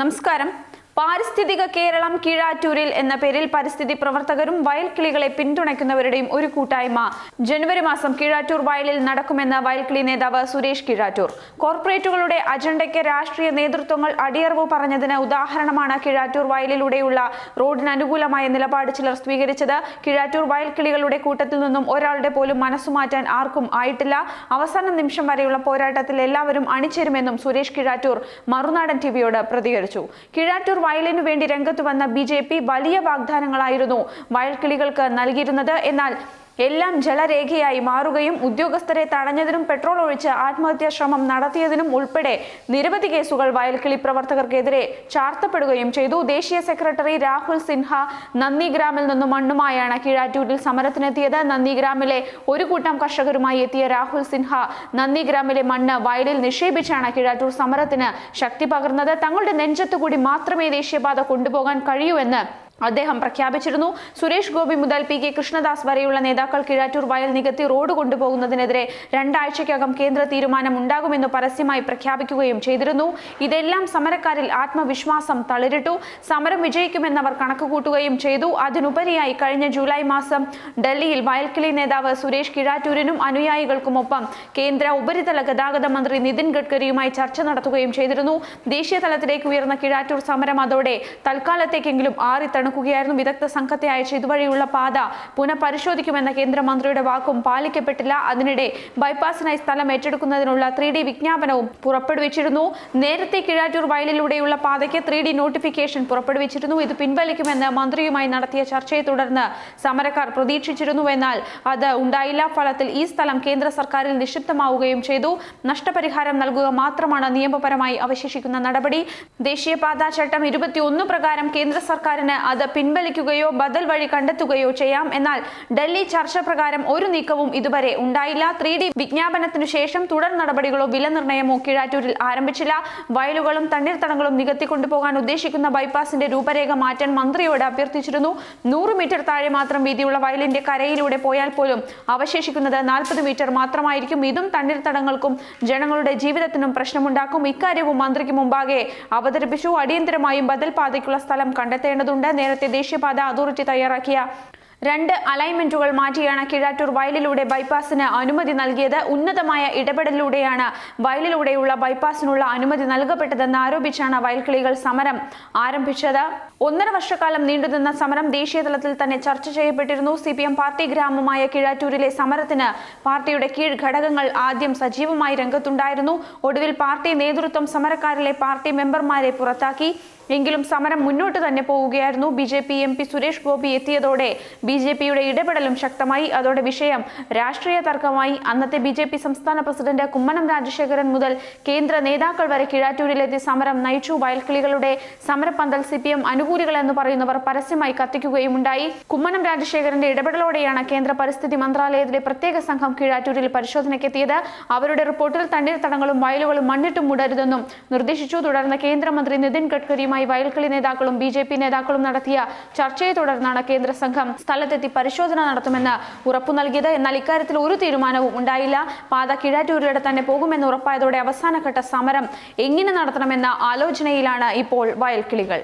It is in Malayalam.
നമസ്കാരം. പാരിസ്ഥിതിക കേരളം കീഴാറ്റൂരിൽ എന്ന പേരിൽ പരിസ്ഥിതി പ്രവർത്തകരും വയൽക്കിളികളെ പിന്തുണയ്ക്കുന്നവരുടെയും ഒരു കൂട്ടായ്മ. ജനുവരി മാസം കീഴാറ്റൂർ വയലിൽ നടക്കുമെന്ന് വയൽക്കിളി നേതാവ് സുരേഷ് കീഴാറ്റൂർ. കോർപ്പറേറ്റുകളുടെ അജണ്ടയ്ക്ക് രാഷ്ട്രീയ നേതൃത്വങ്ങൾ അടിയറവ് പറഞ്ഞതിന് ഉദാഹരണമാണ് കീഴാറ്റൂർ വയലിലൂടെയുള്ള റോഡിന് അനുകൂലമായ നിലപാട് ചിലർ സ്വീകരിച്ചത്. കീഴാറ്റൂർ വയൽക്കിളികളുടെ കൂട്ടത്തിൽ നിന്നും ഒരാളുടെ പോലും മനസ്സുമാറ്റാൻ ആർക്കും ആയിട്ടില്ല. അവസാന നിമിഷം വരെയുള്ള പോരാട്ടത്തിൽ എല്ലാവരും അണിചേരുമെന്നും സുരേഷ് കീഴാറ്റൂർ മറുനാടൻ ടിവിയോട് പ്രതികരിച്ചു. കീഴാറ്റൂർ വയലിനു വേണ്ടി രംഗത്ത് വന്ന ബി വലിയ വാഗ്ദാനങ്ങളായിരുന്നു. വയൽക്കിളികൾക്ക് നൽകിയിരുന്നത്. എന്നാൽ എല്ലാം ജലരേഖയായി മാറുകയും ഉദ്യോഗസ്ഥരെ തടഞ്ഞതിനും പെട്രോൾ ഒഴിച്ച് ആത്മഹത്യാ ശ്രമം നടത്തിയതിനും ഉൾപ്പെടെ നിരവധി കേസുകൾ വയൽക്കിളി പ്രവർത്തകർക്കെതിരെ ചാർത്തപ്പെടുകയും ചെയ്തു. ദേശീയ സെക്രട്ടറി രാഹുൽ സിൻഹ നന്ദിഗ്രാമിൽ നിന്നും മണ്ണുമായാണ് കീഴാറ്റൂരിൽ സമരത്തിനെത്തിയത്. നന്ദിഗ്രാമിലെ ഒരു കൂട്ടം കർഷകരുമായി എത്തിയ രാഹുൽ സിൻഹ നന്ദിഗ്രാമിലെ മണ്ണ് വയലിൽ നിക്ഷേപിച്ചാണ് കീഴാറ്റൂർ സമരത്തിന് ശക്തി പകർന്നത്. തങ്ങളുടെ നെഞ്ചത്തുകൂടി മാത്രമേ ദേശീയപാത കൊണ്ടുപോകാൻ കഴിയൂ എന്ന് അദ്ദേഹം പ്രഖ്യാപിച്ചിരുന്നു. സുരേഷ് ഗോപി മുതൽ പി കെ കൃഷ്ണദാസ് വരെയുള്ള നേതാക്കൾ കിഴാറ്റൂർ വയൽ നികത്തി റോഡ് കൊണ്ടുപോകുന്നതിനെതിരെ രണ്ടാഴ്ചയ്ക്കകം കേന്ദ്ര തീരുമാനം ഉണ്ടാകുമെന്ന് പരസ്യമായി പ്രഖ്യാപിക്കുകയും ചെയ്തിരുന്നു. ഇതെല്ലാം സമരക്കാരിൽ ആത്മവിശ്വാസം തളിരിട്ടു. സമരം വിജയിക്കുമെന്നവർ കണക്കുകൂട്ടുകയും ചെയ്തു. അതിനുപരിയായി കഴിഞ്ഞ ജൂലൈ മാസം ഡൽഹിയിൽ വയൽക്കിളി നേതാവ് സുരേഷ് കിഴാറ്റൂരിനും അനുയായികൾക്കുമൊപ്പം കേന്ദ്ര ഉപരിതല ഗതാഗത മന്ത്രി നിതിൻ ഗഡ്കരിയുമായി ചർച്ച നടത്തുകയും ചെയ്തിരുന്നു. ദേശീയ തലത്തിലേക്ക് ഉയർന്ന കിഴാറ്റൂർ സമരം അതോടെ തൽക്കാലത്തേക്കെങ്കിലും ആറി തണുക്കുകയായിരുന്നു വിദഗ്ധ സംഘത്തെ അയച്ച് ഇതുവഴിയുള്ള പാത പുനഃപരിശോധിക്കുമെന്ന കേന്ദ്രമന്ത്രിയുടെ വാക്കും പാലിക്കപ്പെട്ടില്ല. അതിനിടെ ബൈപ്പാസിനായി സ്ഥലം ഏറ്റെടുക്കുന്നതിനുള്ള ത്രീ ഡി വിജ്ഞാപനവും പുറപ്പെടുവിച്ചിരുന്നു. നേരത്തെ കിഴാറ്റൂർ വയലിലൂടെയുള്ള പാതയ്ക്ക് ത്രീ ഡി നോട്ടിഫിക്കേഷൻ പുറപ്പെടുവിച്ചിരുന്നു. ഇത് പിൻവലിക്കുമെന്ന് മന്ത്രിയുമായി നടത്തിയ ചർച്ചയെ തുടർന്ന് സമരക്കാർ പ്രതീക്ഷിച്ചിരുന്നു എന്നാൽ അത് ഉണ്ടായില്ല. ഫലത്തിൽ ഈ സ്ഥലം കേന്ദ്ര സർക്കാരിൽ നിക്ഷിപ്തമാവുകയും ചെയ്തു. നഷ്ടപരിഹാരം നൽകുക മാത്രമാണ് നിയമപരമായി അവശേഷിക്കുന്ന നടപടി. ദേശീയപാതാ ചട്ടം ഇരുപത്തിയൊന്ന് പ്രകാരം കേന്ദ്ര സർക്കാരിന് അത് പിൻവലിക്കുകയോ ബദൽ വഴി കണ്ടെത്തുകയോ ചെയ്യാം. എന്നാൽ ഡൽഹി ചർച്ച പ്രകാരം ഒരു നീക്കവും ഇതുവരെ ഉണ്ടായില്ല. ത്രീ ഡി വിജ്ഞാപനത്തിനു ശേഷം തുടർ നടപടികളോ വിലനിർണയമോ കീഴാറ്റൂരിൽ ആരംഭിച്ചില്ല. വയലുകളും തണ്ണീർത്തടങ്ങളും നികത്തിക്കൊണ്ടുപോകാൻ ഉദ്ദേശിക്കുന്ന ബൈപ്പാസിന്റെ രൂപരേഖ മാറ്റാൻ മന്ത്രിയോട് അഭ്യർത്ഥിച്ചിരുന്നു. നൂറ് മീറ്റർ താഴെ മാത്രം വീതിയുള്ള വയലിന്റെ കരയിലൂടെ പോയാൽ പോലും അവശേഷിക്കുന്നത് നാൽപ്പത് മീറ്റർ മാത്രമായിരിക്കും. ഇതും തണ്ണീർത്തടങ്ങൾക്കും ജനങ്ങളുടെ ജീവിതത്തിനും പ്രശ്നമുണ്ടാക്കും. ഇക്കാര്യവും മന്ത്രിക്ക് മുമ്പാകെ അവതരിപ്പിച്ചു. അടിയന്തരമായും ബദൽ പാതയ്ക്കുള്ള സ്ഥലം കണ്ടെത്തേണ്ടതുണ്ട്. നേരത്തെ ദേശീയപാത അതോറിറ്റി തയ്യാറാക്കിയ രണ്ട് അലൈൻമെന്റുകൾ മാറ്റിയാണ് കിഴാറ്റൂർ വയലിലൂടെ ബൈപ്പാസിന് അനുമതി നൽകിയത്. ഉന്നതമായ ഇടപെടലിലൂടെയാണ് വയലിലൂടെയുള്ള ബൈപ്പാസിനുള്ള അനുമതി നൽകപ്പെട്ടതെന്ന് ആരോപിച്ചാണ് വയൽക്കിളികൾ സമരം ആരംഭിച്ചത്. ഒന്നര വർഷക്കാലം നീണ്ടുനിന്ന സമരം ദേശീയതലത്തിൽ തന്നെ ചർച്ച ചെയ്യപ്പെട്ടിരുന്നു. സി പാർട്ടി ഗ്രാമമായ കിഴാറ്റൂരിലെ സമരത്തിന് പാർട്ടിയുടെ കീഴ് ഘടകങ്ങൾ ആദ്യം സജീവമായി രംഗത്തുണ്ടായിരുന്നു. ഒടുവിൽ പാർട്ടി നേതൃത്വം സമരക്കാരിലെ പാർട്ടി മെമ്പർമാരെ പുറത്താക്കി. എങ്കിലും സമരം മുന്നോട്ട് തന്നെ പോവുകയായിരുന്നു. B J P M P Suresh Gopi എത്തിയതോടെ ബി ജെ പിയുടെ ഇടപെടലും ശക്തമായി. അതോടെ വിഷയം രാഷ്ട്രീയ തർക്കമായി. അന്നത്തെ ബി ജെ പി സംസ്ഥാന പ്രസിഡന്റ് കുമ്മനം രാജശേഖരൻ മുതൽ കേന്ദ്ര നേതാക്കൾ വരെ കിഴാറ്റൂരിലെത്തി സമരം നയിച്ചു. വയൽക്കിളികളുടെ സമരപ്പന്തൽ സി പി എം അനുകൂലികൾ എന്ന് പറയുന്നവർ പരസ്യമായി കത്തിക്കുകയും ഉണ്ടായി കുമ്മനം രാജശേഖരന്റെ ഇടപെടലോടെയാണ് കേന്ദ്ര പരിസ്ഥിതി മന്ത്രാലയത്തിലെ പ്രത്യേക സംഘം കീഴാറ്റൂരിൽ പരിശോധനയ്ക്കെത്തിയത്. അവരുടെ റിപ്പോർട്ടിൽ തണ്ണീർത്തടങ്ങളും വയലുകളും മണ്ണിട്ടും മുടരുതെന്നും നിർദ്ദേശിച്ചു. തുടർന്ന് കേന്ദ്രമന്ത്രി നിതിൻ ഗഡ്കരിയുമായി വയൽക്കിളി നേതാക്കളും ബി നേതാക്കളും നടത്തിയ ചർച്ചയെ തുടർന്നാണ് കേന്ദ്ര സംഘം സ്ഥലത്തെത്തി പരിശോധന നടത്തുമെന്ന് ഉറപ്പു നൽകിയത്. എന്നാൽ ഇക്കാര്യത്തിൽ ഒരു തീരുമാനവും ഉണ്ടായില്ല. പാത കിഴാറ്റൂരിലൂടെ തന്നെ പോകുമെന്ന് ഉറപ്പായതോടെ അവസാനഘട്ട സമരം എങ്ങനെ നടത്തണമെന്ന ആലോചനയിലാണ് ഇപ്പോൾ വയൽക്കിളികൾ.